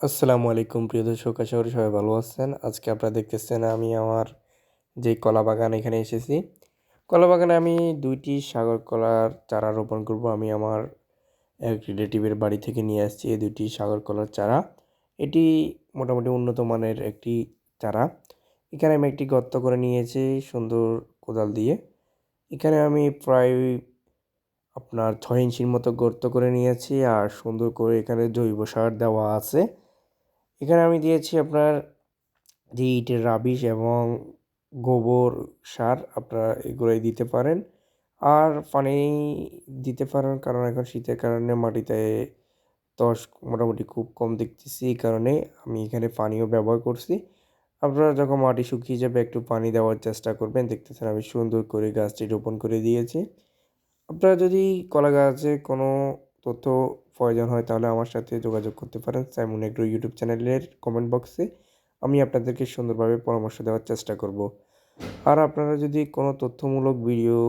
আসসালামু আলাইকুম, প্রিয় দর্শক, আশা করি সবাই ভালো আছেন। আজকে আপনারা দেখতেছেন আমি আমার যে কলা বাগান, এখানে এসেছি। কলা বাগানে আমি দুইটি সাগর কলার চারা রোপণ করব। আমি আমার এক রিলেটিভের বাড়ি থেকে নিয়ে আসছি এই দুইটি সাগর কলার চারা। এটি মোটামুটি উন্নত মানের একটি চারা। এখানে আমি একটি গর্ত করে নিয়েছি সুন্দর কোদাল দিয়ে। এখানে আমি প্রায় আপনার ছয় ইঞ্চির মতো গর্ত করে নিয়েছি আর সুন্দর করে এখানে জৈব সার দেওয়া আছে। এখানে আমি দিয়েছি আপনার যে ইটের রাবিশ এবং গোবর সার, আপনারা এগুলোই দিতে পারেন। আর পানি দিতে পারেন, কারণ এখন শীতের কারণে মাটিতে তস মোটামুটি খুব কম দেখতেছি, এই কারণে আমি এখানে পানিও ব্যবহার করছি। আপনারা যখন মাটি শুকিয়ে যাবে, একটু পানি দেওয়ার চেষ্টা করবেন। দেখতেছেন আমি সুন্দর করে গাছটি রোপণ করে দিয়েছি। আপনারা যদি কলা গাছে কোনো তথ্য প্রয়োজন হয় তাহলে আমার সাথে যোগাযোগ করতে পারেন সাইমন এগ্রো ইউটিউব চ্যানেলের কমেন্ট বক্সে আমি আপনাদেরকে সুন্দরভাবে পরামর্শ দেওয়ার চেষ্টা করব। আর আপনারা যদি কোনো তথ্যমূলক ভিডিও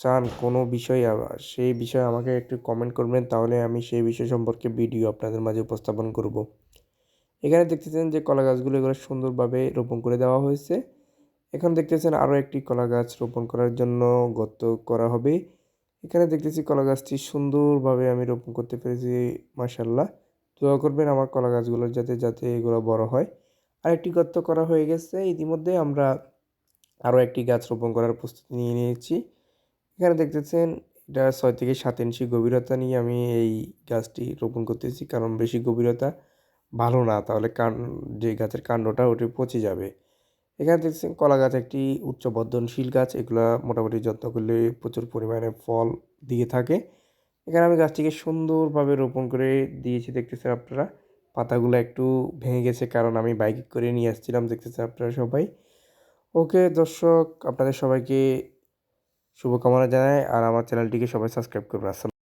চান, কোনো বিষয়ে সেই বিষয়ে আমাকে একটু কমেন্ট করবেন, তাহলে আমি সেই বিষয় সম্পর্কে ভিডিও আপনাদের মাঝে উপস্থাপন করব। এখানে দেখতেছেন যে কলা গাছগুলো এগুলো সুন্দরভাবে রোপণ করে দেওয়া হয়েছে। এখন দেখতেছেন আরও একটি কলা গাছ রোপণ করার জন্য গর্ত করা হবে। এখানে দেখতেছি কলা গাছটি সুন্দরভাবে আমি রোপণ করতে পেরেছি মাসাল্লাহ দোয়া করবেন আমার কলা গাছগুলোর যাতে যাতে এগুলো বড় হয়। আরেকটি গর্ত করা হয়ে গেছে, ইতিমধ্যে আমরা আরও একটি গাছ রোপণ করার প্রস্তুতি নিয়ে নিয়েছি। এখানে দেখতেছেন, এটা ছয় থেকে সাত ইঞ্চি গভীরতা নিয়ে আমি এই গাছটি রোপণ করতেছি, কারণ বেশি গভীরতা ভালো না, তাহলে কান, যে গাছের কাণ্ডটা, ওটি পচে যাবে। এখানে দেখছেন কলা গাছ একটি উচ্চ বর্ধনশীল গাছ। এগুলো মোটামুটি যত্ন করলে প্রচুর পরিমাণে ফল দিয়ে থাকে। এখানে আমি গাছটিকে সুন্দরভাবে রোপণ করে দিয়েছি, দেখতেছেন আপনারা। পাতাগুলো একটু ভেঙে গেছে কারণ আমি বাইক করে নিয়ে আসছিলাম, দেখতেছেন আপনারা সবাই। ওকে, দর্শক, আপনাদের সবাইকে শুভকামনা জানাই আর আমার চ্যানেলটিকে সবাই সাবস্ক্রাইব করবেন আসসালাম